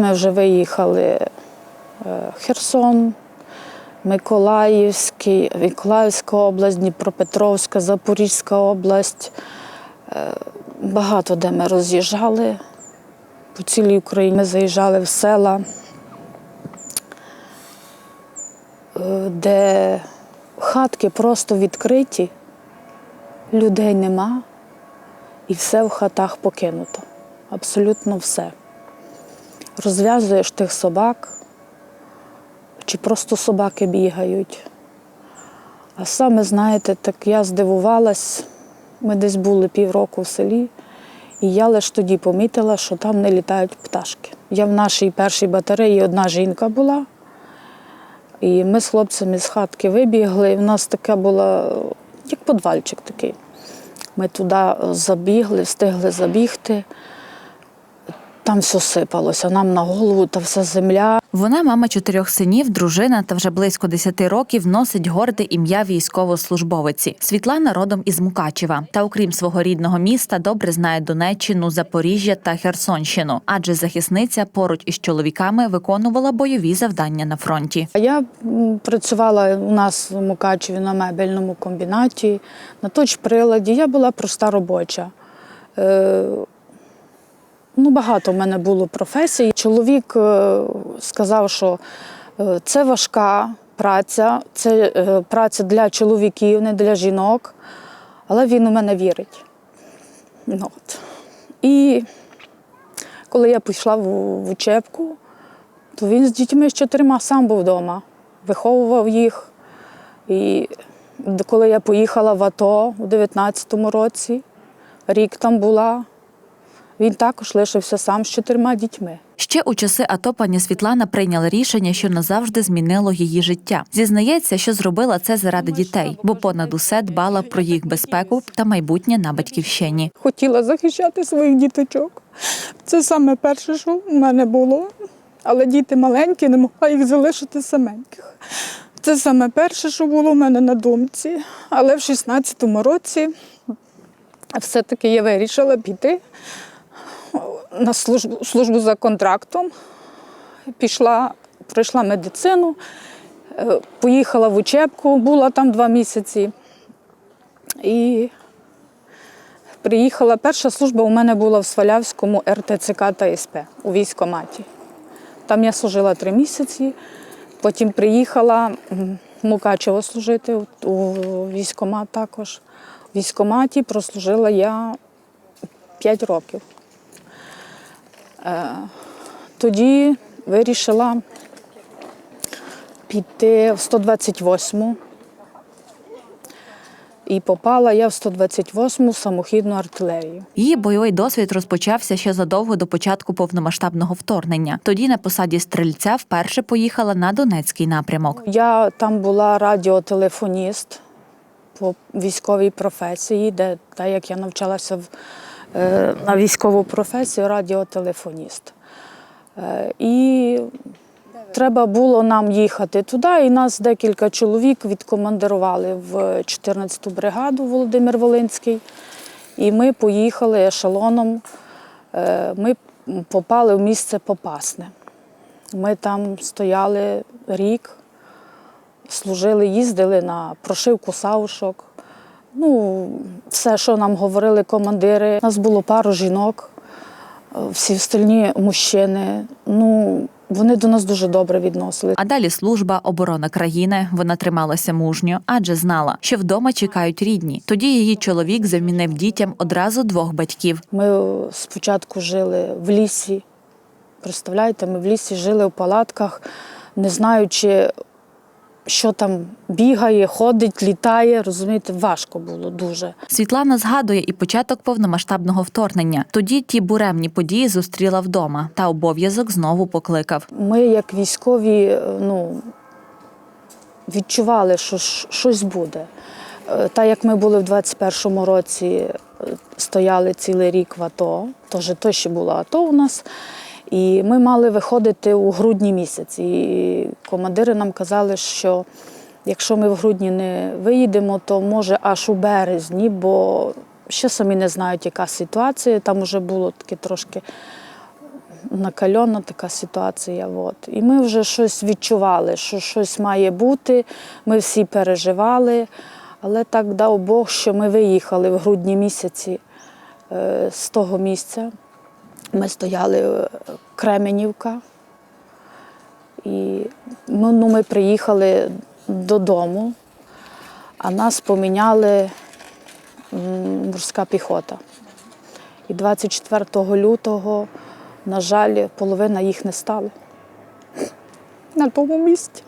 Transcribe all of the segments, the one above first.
Ми вже виїхали е, Херсон, Миколаївський, Миколаївська область, Дніпропетровська, Запорізька область. Е, Багато де ми роз'їжджали по цілій Україні. Ми заїжджали в села, е, де хатки просто відкриті, людей нема, і все в хатах покинуто. Абсолютно все розв'язуєш тих собак, чи просто собаки бігають. А саме, знаєте, так я здивувалась, ми десь були півроку в селі, і я лише тоді помітила, що там не літають пташки. Я в нашій першій батареї одна жінка була, і ми з хлопцями з хатки вибігли, і в нас така була, як подвальчик такий. Ми туди забігли, встигли забігти. Там все сипалося, нам на голову та вся земля. Вона мама чотирьох синів, дружина та вже близько десяти років носить горде ім'я військовослужбовиці. Світлана родом із Мукачева. Та окрім свого рідного міста, добре знає Донеччину, Запоріжжя та Херсонщину, адже захисниця поруч із чоловіками виконувала бойові завдання на фронті. Я працювала у нас в Мукачеві на мебельному комбінаті, на точприладі. Я була проста робоча. Ну, багато в мене було професій. Чоловік е, сказав, що е, це важка праця, це е, праця для чоловіків, не для жінок, але він у мене вірить. Ну, от. І коли я пішла в, учебку, то він з дітьми з чотирма сам був вдома, виховував їх. І коли я поїхала в АТО у 19-му році, рік там була, він також лишився сам з чотирма дітьми. Ще у часи АТО пані Світлана прийняла рішення, що назавжди змінило її життя. Зізнається, що зробила це заради дітей, бо понад усе дбала про їх безпеку та майбутнє на батьківщині. Хотіла захищати своїх діточок. Це саме перше, що в мене було. Але діти маленькі, не могла їх залишити саменьких. Це саме перше, що було в мене на думці. Але в 16-му році все-таки я вирішила піти на службу, службу за контрактом. Пішла, пройшла медицину, е, поїхала в учебку, була там два місяці. І Приїхала. Перша служба у мене була в Свалявському РТЦК та СП у військкоматі. Там я служила три місяці. Потім приїхала в Мукачево служити у- військкомат також. У військкоматі прослужила я 5 років. Е, Тоді вирішила піти в 128-му. І попала я в 128-му самохідну артилерію. Її бойовий досвід розпочався ще задовго до початку повномасштабного вторгнення. Тоді на посаді стрільця вперше поїхала на Донецький напрямок. Я там була радіотелефоніст по військовій професії, де так як я навчалася в, на військову професію, радіотелефоніст. Е, і треба було нам їхати туди, і нас декілька чоловік відкомандирували в 14-ту бригаду Володимир Волинський. І ми поїхали ешелоном. Е, Ми попали в місце Попасне. Ми там стояли рік, служили, їздили на прошивку савушок. Ну, все, що нам говорили командири. У нас було пару жінок, е, всі остальні мужчини. Ну, вони до нас дуже добре відносили. А далі служба, оборона країни. Вона трималася мужньо, адже знала, що вдома чекають рідні. Тоді її чоловік замінив дітям одразу двох батьків. Ми е, спочатку жили в лісі. Представляєте, ми в лісі жили в палатках, не знаючи, що там бігає, ходить, літає. Розумієте, важко було дуже. Світлана згадує і початок повномасштабного вторгнення. Тоді ті буремні події зустріла вдома, та обов'язок знову покликав. Ми, як військові, е, ну, відчували, що щось буде. Е, Та як ми були в 21-му році, е, стояли цілий рік в АТО, теж то ще було АТО у нас. І ми мали виходити у грудні місяці. І командири нам казали, що якщо ми в грудні не виїдемо, то може аж у березні, бо ще самі не знають, яка ситуація. Там вже було таке трошки накальона така ситуація. От. І ми вже щось відчували, що щось має бути. Ми всі переживали, але так дав Бог, що ми виїхали в грудні місяці е, з того місця. Ми стояли е, Кременівка. І ну, ну, ми приїхали додому, а нас поміняли морська піхота. І 24 лютого, на жаль, половина їх не стало на тому місці.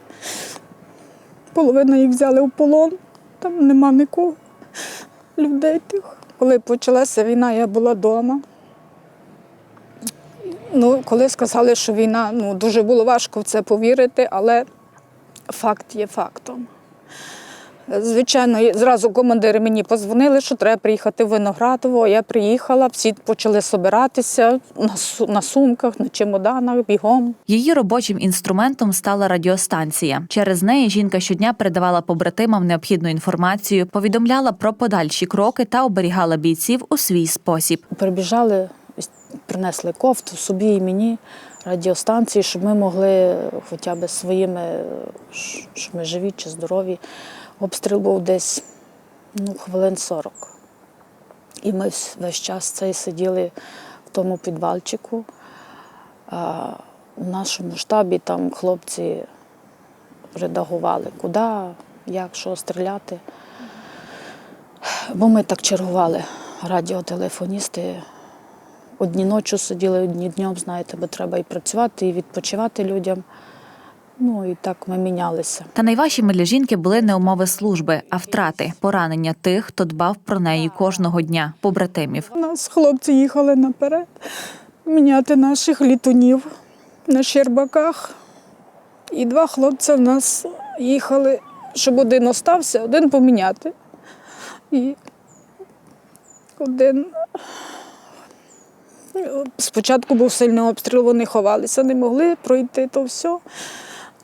Половина їх взяли в полон, там нема нікого, людей тих. Коли почалася війна, я була вдома. Ну, коли сказали, що війна, ну дуже було важко в це повірити, але факт є фактом. Звичайно, зразу командири мені позвонили, що треба приїхати в Виноградово. Я приїхала, всі почали собиратися на, на сумках, на чемоданах, бігом. Її робочим інструментом стала радіостанція. Через неї жінка щодня передавала побратимам необхідну інформацію, повідомляла про подальші кроки та оберігала бійців у свій спосіб. Прибіжали, принесли кофту собі і мені, радіостанції, щоб ми могли хоча б своїми, ш- що ми живі чи здорові. Обстріл був десь ну, хвилин 40. І ми весь час цей сиділи в тому підвальчику. А у нашому штабі там хлопці редагували, куди, як, що стріляти. Бо ми так чергували, радіотелефоністи. Одні ночі сиділи, одні днем, знаєте, бо треба і працювати, і відпочивати людям. Ну і так ми мінялися. Та найважчими для жінки були не умови служби, а втрати, поранення тих, хто дбав про неї кожного дня, побратимів. У нас хлопці їхали наперед міняти наших літунів на Щербаках. І два хлопці в нас їхали, щоб один остався, один поміняти. І один. Спочатку був сильний обстріл, вони ховалися, не могли пройти то все.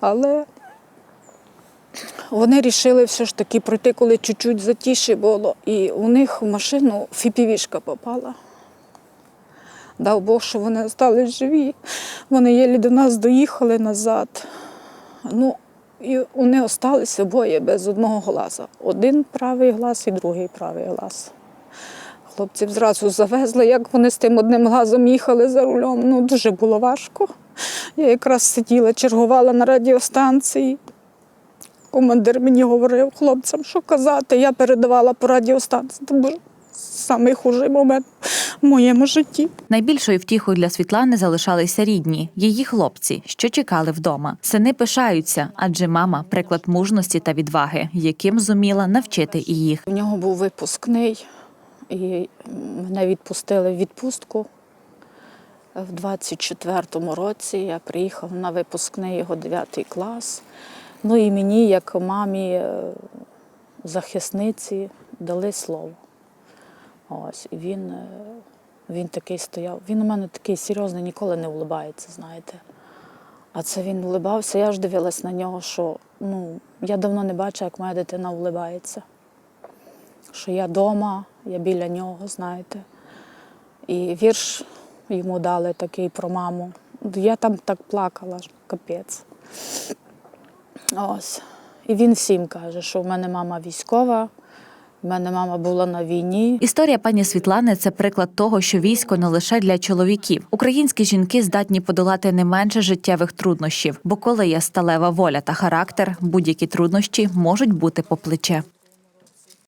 Але вони вирішили все ж таки пройти, коли чуть-чуть затіше було. І у них в машину фіпівішка попала. Дав Бог, що вони залишились живі. Вони єлі до нас доїхали назад. Ну, і вони залишилися обоє без одного глаза. Один правий глаз і другий правий глаз. Хлопців зразу завезли, як вони з тим одним глазом їхали за рулем. Ну, дуже було важко. Я якраз сиділа, чергувала на радіостанції. Командир мені говорив хлопцям, що казати. Я передавала по радіостанції. Це був самий хужий момент в моєму житті. Найбільшою втіхою для Світлани залишалися рідні, її хлопці, що чекали вдома. Сини пишаються, адже мама приклад мужності та відваги, яким зуміла навчити і їх. У нього був випускний, і мене відпустили в відпустку. В 24-му році я приїхав на випускний його 9 клас. Ну і мені, як мамі е, захисниці, дали слово. Ось, і він, е, він такий стояв. Він у мене такий серйозний, ніколи не улибається, знаєте. А це він улибався, я ж дивилась на нього, що ну, я давно не бачила, як моя дитина улибається що я вдома, я біля нього, знаєте. І вірш йому дали такий про маму. Я там так плакала, капець. Ось. І він всім каже, що в мене мама військова, в мене мама була на війні. Історія пані Світлани це приклад того, що військо не лише для чоловіків. Українські жінки здатні подолати не менше життєвих труднощів, бо коли є сталева воля та характер, будь-які труднощі можуть бути по плече.